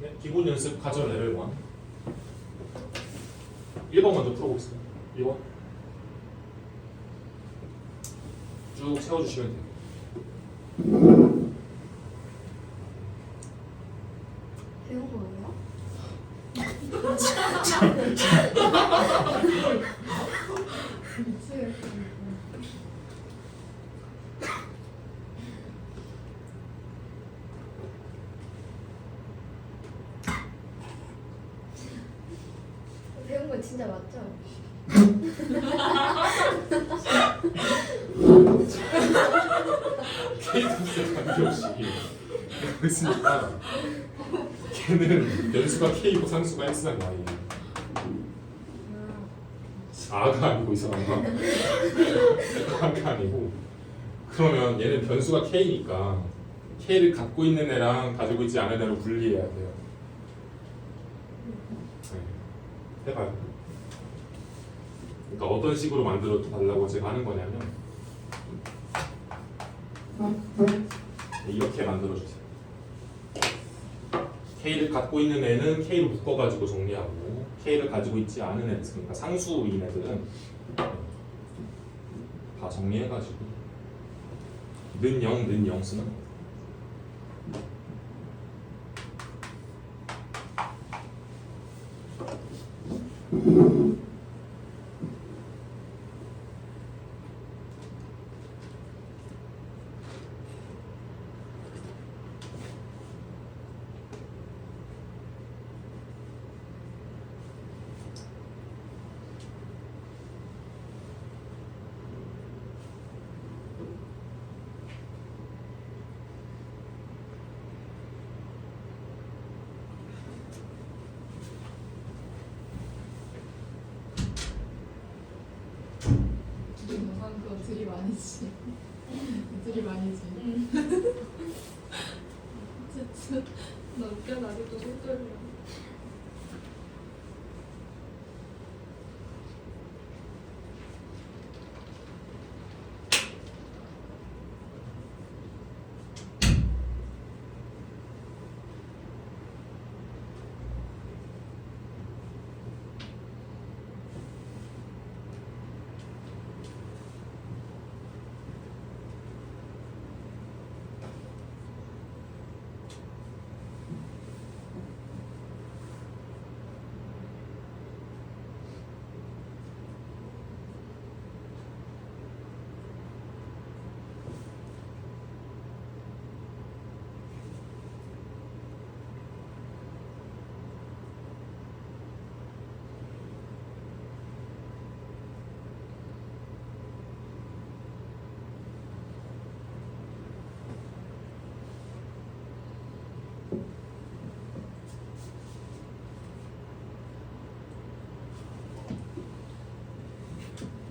네, 기본 연습 가져 레벨 1 1번 먼저 풀어보겠습니다. 1번. 쭉 세워주시면 돼요 배운 거예요? 배운 거 진짜 맞죠? K값에 관계없이 이러고 있으니까 걔는 연수가 K고 상수가 X랑 Y예요. 아가 아니고 이상한 거. 아가 아니고. 그러면 얘는 변수가 K니까 K를 갖고 있는 애랑 가지고 있지 않은 애를 분리해야 돼요. 네. 해봐요. 그러니까 어떤 식으로 만들어 달라고 제가 하는 거냐면 이렇게 만들어주세요. K를 갖고 있는 애는 K를 묶어가지고 정리하고 K를 가지고 있지 않은 애들, 그러니까 상수인 애들은 다 정리해가지고 는 0, 는 0 쓰는 거. 영상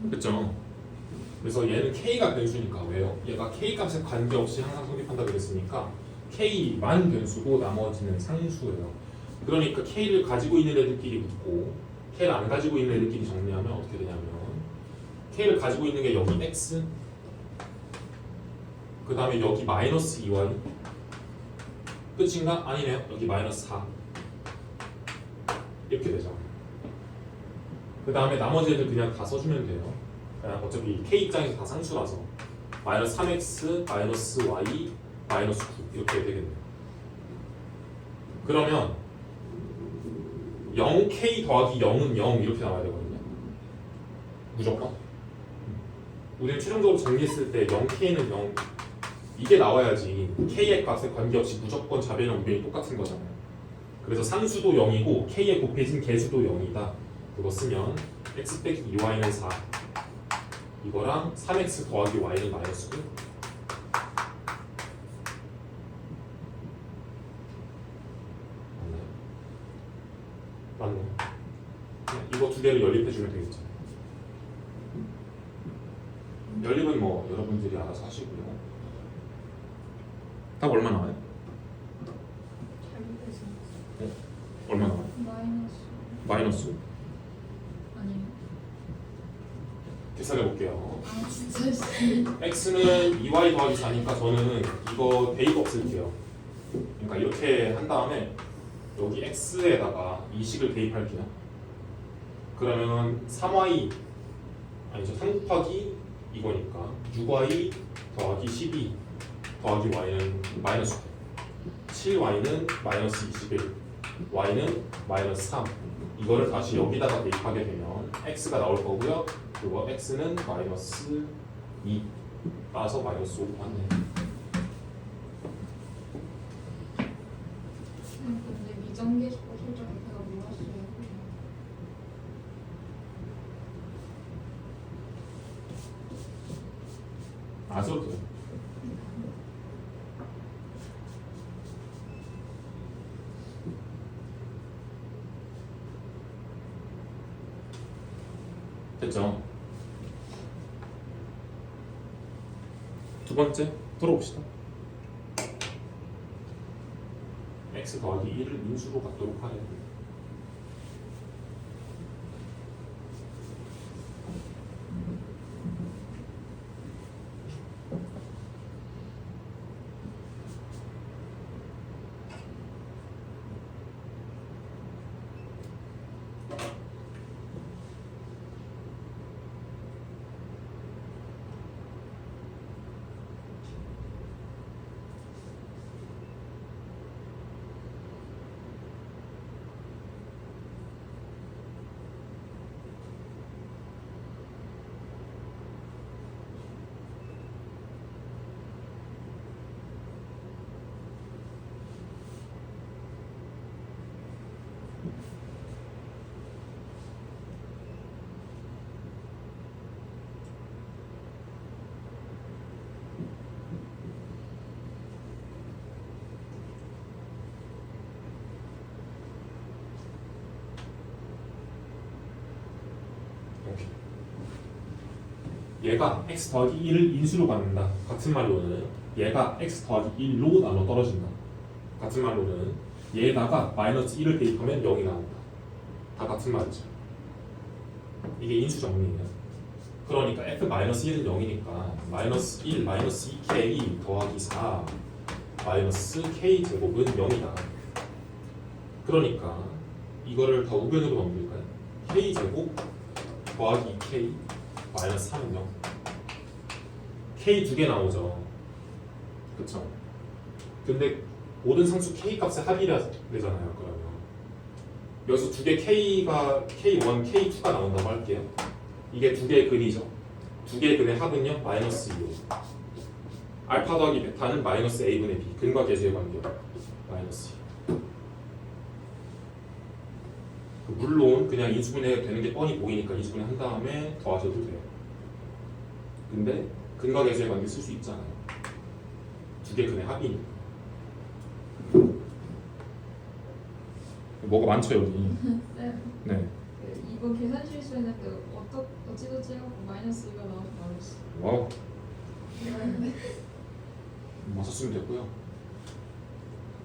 그렇죠. 그래서 얘는 K가 변수니까 왜요? 얘가 K 값에 관계없이 항상 성립한다 그랬으니까 K만 변수고 나머지는 상수예요. 그러니까 K를 가지고 있는 애들끼리 붙고 K를 안 가지고 있는 애들끼리 정리하면 어떻게 되냐면 K를 가지고 있는 게 여기 X 그 다음에 여기 마이너스 2Y 끝인가? 아니네요. 여기 마이너스 4 이렇게 되죠. 그 다음에 나머지 애들 그냥 다 써주면 돼요. 어차피 K 입장에서 다 상수라서 마이너스 3x 마이너스 y 마이너스 9 이렇게 되겠네요. 그러면 0k 더하기 0은 0 이렇게 나와야 되거든요. 무조건. 우리는 최종적으로 정리했을 때 0k는 0 이게 나와야지 k의 값에 관계없이 무조건 자배랑 우변이 똑같은 거잖아요. 그래서 상수도 0이고 k에 곱해진 개수도 0이다. 그거 쓰면 x 빼기 2y는 4 이거랑 3x 더하기 y는 마이너스 9 맞나요? 맞네 네, 이거 두 개를 연립해주면 되겠죠 연립은 뭐 여러분들이 알아서 하시고요 답 얼마 나와요? 잘못했어. 얼마 나와요? 마이너스 마이너스 아니. 계산해 볼게요. 아 x는 2y 더하기 4니까 저는 이거 대입 없앨게요. 그러니까 이렇게 한 다음에 여기 x에다가 이 식을 대입할게요. 그러면 3y 아니죠 3 곱하기 이거니까 6y 더하기 12 더하기 y는 마이너스 7y는 마이너스 21 y는 마이너스 3 이거를 다시 여기다가 대입하게 되면 x가 나올 거고요 그리고 x는 마이너스 2 따라서 마이너스 5 맞네 음, 근데 미정계식 실적 제가 몰랐어요. 안 써도 돼요 됐죠? 두 번째 들어봅시다 x 더하기 1을 인수로 갖도록 오케이. 얘가 x 더하기 1을 인수로 받는다. 같은 말로는 얘가 x 더하기 1로 나눠 떨어진다. 같은 말로는 얘에다가 마이너스 1을 대입하면 0이 나온다. 다 같은 말이죠. 이게 인수 정리예요. 그러니까 f 마이너스 1은 0이니까 마이너스 1 마이너스 2k 더하기 4 마이너스 k 제곱은 0이다. 그러니까 이거를 더 우변으로 넘길까요? k 제곱 더하기 2k 마이너스 3은 0 k 두 개 나오죠. 그쵸? 근데 모든 상수 k 값의 합이라 되잖아요 그러면. 여기서 두 개 k가 k1, k2가 나온다고 할게요. 이게 두 개의 근이죠. 두 개의 근의 합은요 마이너스 2로 알파 더하기 베타는 마이너스 a분의 b 근과 계수의 관계 마이너스 2 물론 그냥 인수분해 되는 게 뻔히 보이니까 인수분해 한 다음에 더하셔도 돼요. 근데 근과 계수의 관계 쓸 수 있잖아요. 두 개 근의 합이니까. 뭐가 많죠 여기. 쌤, 네. 그 이번 계산 실수했을 때 어떠 어찌저찌 해갖고 마이너스 2가 나와서 말했어. 와우. 맞췄으면 됐고요.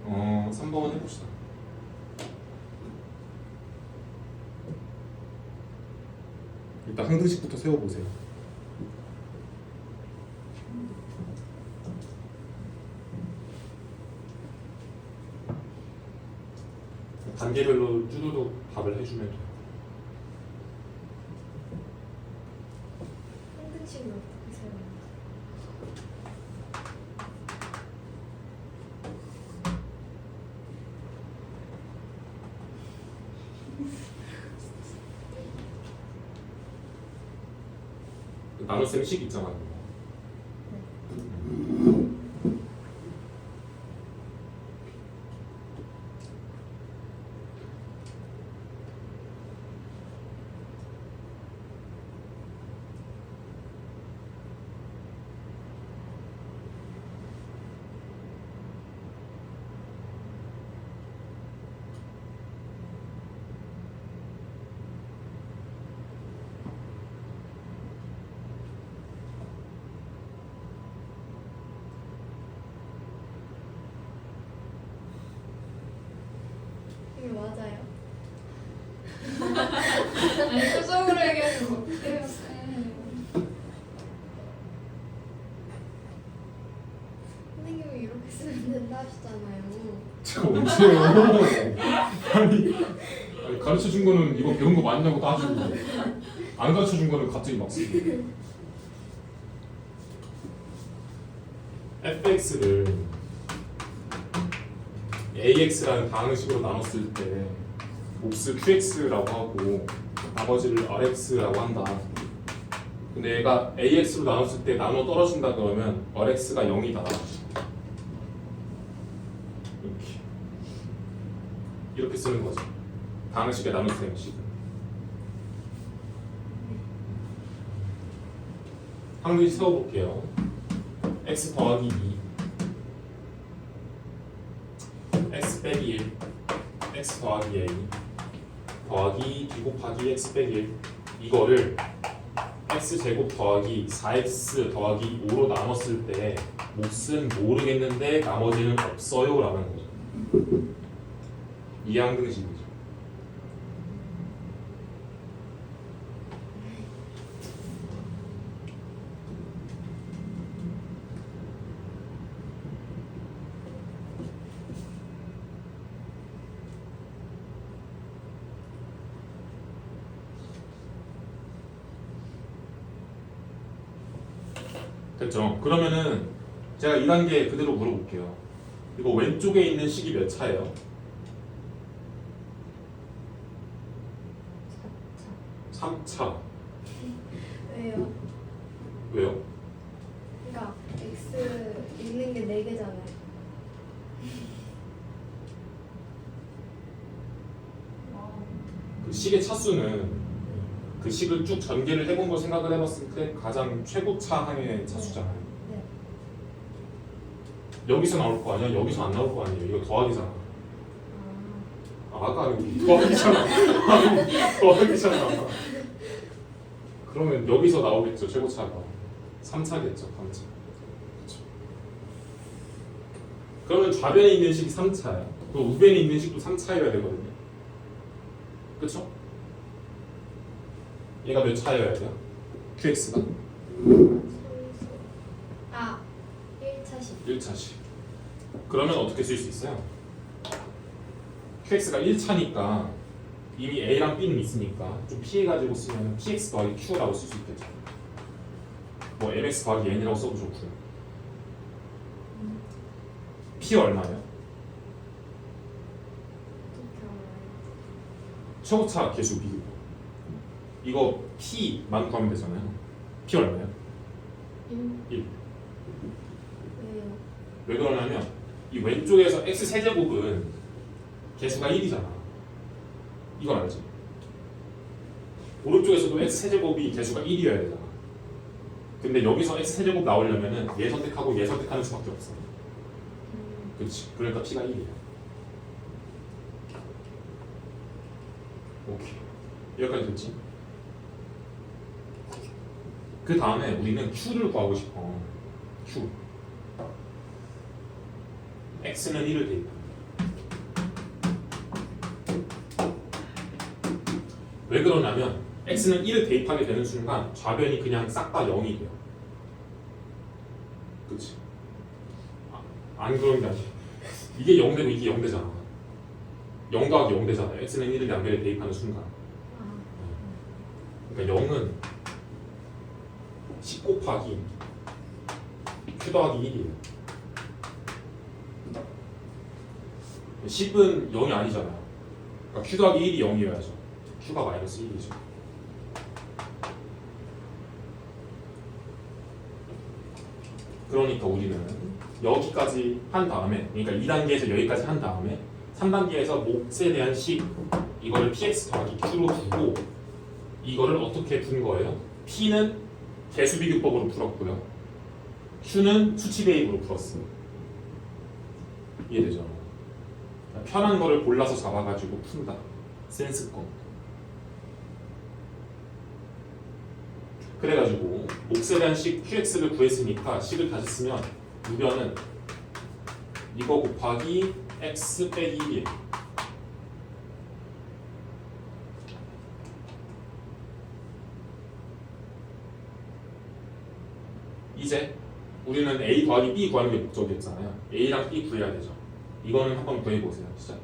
어, 3번 해봅시다. 일단 항등식부터 세워보세요. 단계별로 쭈루룩 답을 해주면 돼요. 한근식은 어떻게 세워요? 나눗셈 식 있잖아요. 이게 맞아요? 아니 표정으로 얘기하면 어떡해요 쌤. 선생님이 이렇게 쓰면 된다 하시잖아요. 언제요? 아니, 아니 가르쳐 준 거는 이거 배운 거 맞냐고 따지고 안 가르쳐 준 거는 갑자기 막 쓰고. fx를 ax라는 방식으로 나눴을 때 몫을 qx라고 하고 나머지를 rx라고 한다. 근데 얘가 ax로 나눴을 때 나눠 떨어진다 그러면 rx가 0이다. 이렇게 이렇게 쓰는 거죠. 방식의 나누기 형식. 한글 세워볼게요. x 더하기 2 x 빼기 1 x 더하기 a 더하기 b 곱하기 x 빼기 1 이거를 x 제곱 더하기 4x 더하기 5로 나눴을 때 몫은 모르겠는데 나머지는 없어요 라는 거죠 이항등식이죠 됐죠? 그러면은 제가 2단계 그대로 물어볼게요. 이거 왼쪽에 있는 식이 몇 차예요? 3 차. 왜요? 왜요? 그러니까 x 있는 게 4개잖아요. 그 식의 차수는 그 식을 쭉 전개를 해본 걸 생각을 해봤을 때 가장 최고차 항의 차수잖아요. 네. 여기서 나올 거 아니야? 여기서 안 나올 거 아니에요? 이거 더하기잖아. 아, 아, 아까 아니고 더하기잖아. 더하기잖아. 그러면 여기서 나오겠죠 최고차가 3차겠죠 3차. 그쵸. 그러면 좌변에 있는 식이 3차야. 그리고 우변에 있는 식도 3차여야 되거든요. 그쵸? 얘가 몇 차여야 돼요? QX가 아 1차식. 1차씩. 그러면 어떻게 쓸 수 있어요? QX가 1차니까 이미 A랑 B는 있으니까 좀 피해가지고 쓰면 PX 더하기 Q라고 쓸 수 있겠죠. 뭐 MX 더하기 N이라고 써도 좋고요. P 얼마예요? 최고차 개수 비교. 이거 P만 구하면 되잖아요. P 얼마예요? 1. 1. 왜요? 왜 그러냐면 이 왼쪽에서 x 세제곱은 개수가 1이잖아. 이건 알지? 오른쪽에서도 x 세제곱이 개수가 1이어야 되잖아. 근데 여기서 x 세제곱 나오려면은 얘 선택하고 얘 선택하는 수밖에 없어. 음, 그렇지. 그러니까 p가 1이야. 오케이. 여기까지 됐지? 그 다음에 우리는 q를 구하고 싶어. q. x는 1을 대입. 왜 그러냐면 x는 1을 대입하게 되는 순간 좌변이 그냥 싹 다 0이 돼요. 그치? 아, 안 그런 게 아니야. 이게 0 되고 이게 0 되잖아. 0 더하기 0 되잖아. x는 1을 양변에 대입하는 순간. 아, 그러니까 0은 10 곱하기 q 더하기 1이에요. 10은 0이 아니잖아요. 그러니까 q 더하기 1이 0이어야죠. Q가 마이너스 1이죠. 그러니까 우리는 여기까지 한 다음에 그러니까 2단계에서 여기까지 한 다음에 3단계에서 몫에 대한 식 이거를 px 더하기 q로 두고 이거를 어떻게 푼 거예요? p는 개수 비교법으로 풀었고요. q는 수치 대입으로 풀었어요. 이해되죠? 편한 거를 골라서 잡아가지고 푼다. 센스권. 그래가지고 몫에 대한 식 qx를 구했으니까 식을 쓰면 우변은 이거 곱하기 x 빼기 1이에요. 이제 우리는 a 더하기 b 구하는 게 목적이었잖아요. a랑 b 구해야 되죠. 이거는 한번 구해 보세요. 진짜.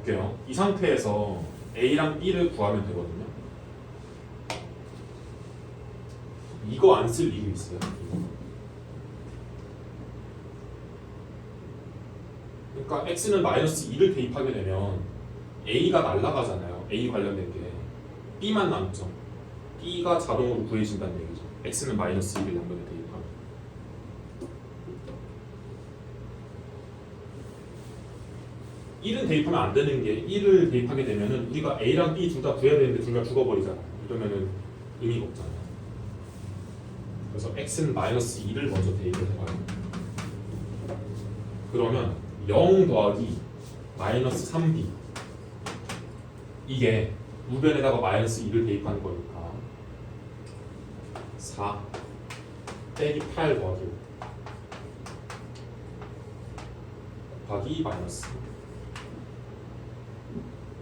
볼게요. 이 상태에서 A랑 B를 구하면 되거든요. 이거 안 쓸 이유 있어요? 그러니까 x는 마이너스 2를 대입하게 되면 a가 날라가잖아요. a 관련된 게 b만 남죠. b가 자동으로 구해진다는 얘기죠. x는 마이너스 2를 양변에 대입하면. 1은 대입하면 안 되는 게 1을 대입하게 되면은 우리가 A랑 B 둘 다 구해야 되는데 둘 다 죽어버리잖아. 이러면은 의미가 없잖아. 그래서 x는 마이너스 2를 먼저 대입을 해봐요. 그러면 0 더하기 마이너스 3b 이게 우변에다가 마이너스 2를 대입하는 거니까 4 빼기 8 더하기 5 곱하기 마이너스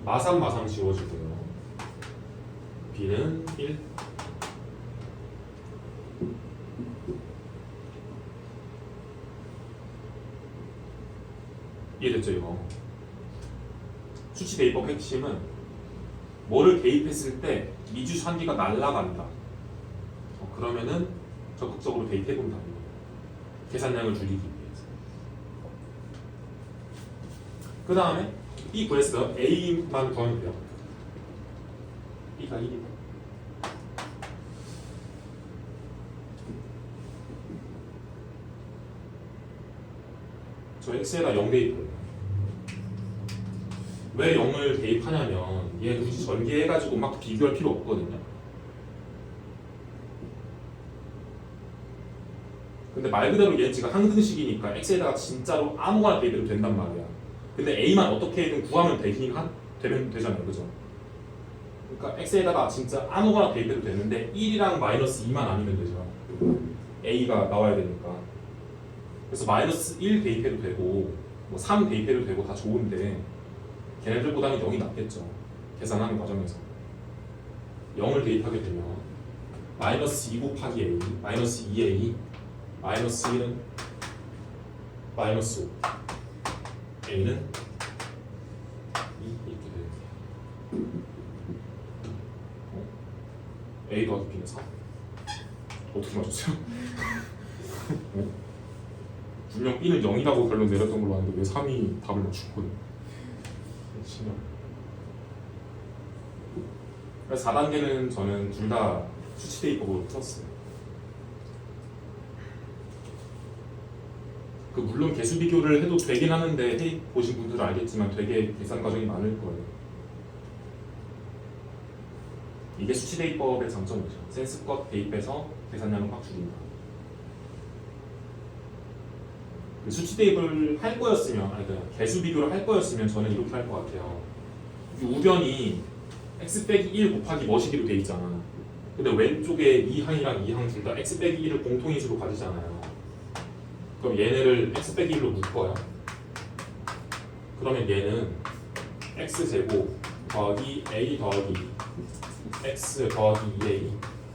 마삼 마삼 지워지고요. B는 1 이해됐죠 이거. 수치 대입법 핵심은 뭐를 대입했을 때 미주 산기가 날아간다. 어, 그러면은 적극적으로 거예요 계산량을 줄이기 위해서. 그 다음에 B 구했어 A만 구하면 돼요. B가 1이다 저 X에다 0 대입을 왜 0을 대입하냐면 얘 굳이 전개해가지고 막 비교할 필요 없거든요. 근데 말 그대로 얘는 지금 항등식이니까 X에다가 진짜로 아무거나 대입해도 된단 말이야 근데 A만 어떻게든 구하면 한, 되면 되잖아요. 그죠? 그러니까 X에다가 진짜 아무거나 대입해도 되는데 1이랑 마이너스 2만 아니면 되죠. A가 나와야 되니까. 그래서 마이너스 1 대입해도 되고 뭐3 대입해도 되고 다 좋은데 걔네들보다는 0이 낫겠죠. 계산하는 과정에서. 0을 대입하게 되면 마이너스 2 곱하기 A 마이너스 2A 마이너스 1은 마이너스 5 A는 2 이렇게 어? A 더하기 B는 4 어떻게 맞췄어요? 어? 분명 B는 0이라고 결론 내렸던 걸로 아는데 왜 3이 답을 맞춘 거예요? 그래서 4단계는 저는 둘 다 수치 대입법으로 풀었어요. 그 물론 개수 비교를 해도 되긴 하는데 해 보신 분들은 알겠지만 되게 계산 과정이 많을 거예요. 이게 수치 대입법의 장점이죠. 센스껏 대입해서 계산량을 확 줄인다. 그 수치 대입을 할 거였으면 아니 그 개수 비교를 할 거였으면 저는 이렇게 할 것 같아요. 이 우변이 x 빼기 1 곱하기 머시기로 돼 있잖아. 근데 왼쪽에 2항이랑 2항 둘 다 x 빼기 1을 공통인수로 가지잖아요. 그럼 얘네를 x 빼기 1로 묶어요. 그러면 얘는 x 제곱 더하기 a 더하기 x 더하기 2a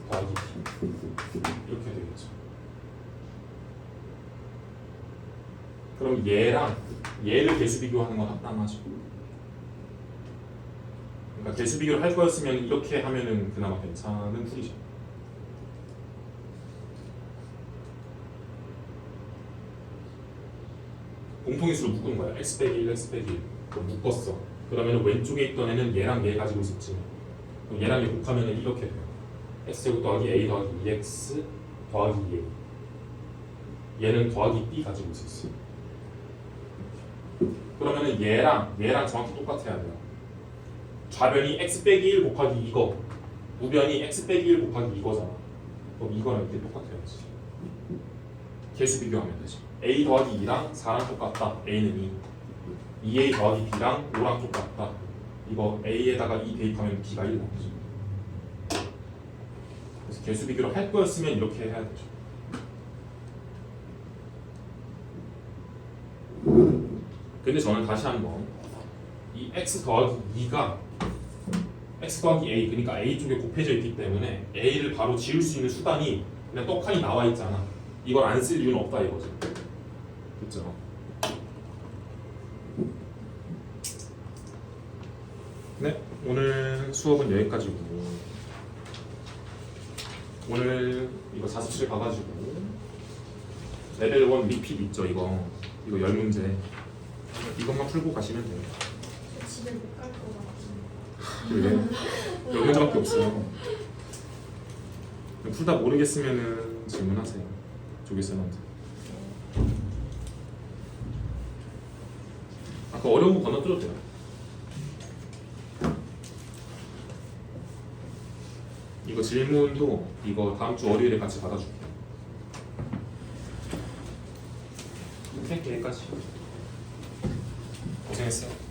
더하기 b 이렇게 되겠죠. 그럼 얘랑 얘를 개수 비교하는 건 합당하죠. 그러니까 개수 비교를 할 거였으면 이렇게 하면은 그나마 괜찮은 풀이죠. 공통인수로 묶은 거야. x 빼기 1, x 빼기 1. 그럼 묶었어. 그러면 왼쪽에 있던 애는 얘랑 얘 가지고 있었지. 그럼 얘랑 얘 곱하면 이렇게 돼요. x 제곱 더하기 a 더하기 2x 더하기 2a. 얘는 더하기 b 가지고 있었어. 그러면은 얘랑 얘랑 정확히 똑같아야 돼요. 좌변이 x 빼기 1 곱하기 이거, 우변이 x 빼기 1 곱하기 이거잖아. 그럼 이거랑 이게 똑같아야지. 개수 비교하면 되지. A 더하기 2랑 4랑 똑같다. a는 2. 2a 더하기 b랑 5랑 똑같다. 이거 a에다가 2 대입하면 b가 1 나오지. 그래서 개수 비교를 할 거였으면 이렇게 해야 되죠. 근데 저는 다시 한번 이 x 더하기 2가 x 더하기 a 그러니까 a 쪽에 곱해져 있기 때문에 a를 바로 지울 수 있는 수단이 그냥 떡하니 나와 있잖아. 이걸 안 쓸 이유는 없다 이거죠. 그렇죠? 네, 오늘 수업은 여기까지고 오늘 이거 자습실 가가지고 레벨 1 리핏 있죠 이거 이거 열 문제 이것만 풀고 가시면 돼요. 집에 못 갈 것 같아. 왜? 열 문제밖에 없어요. 풀다 모르겠으면은 질문하세요. 조기쌤한테. 아까 어려운 거 건너뛰어도 돼요. 이거 질문도 이거 다음 주 월요일에 같이 받아줄게. 오케이 여기까지. 고생했어요.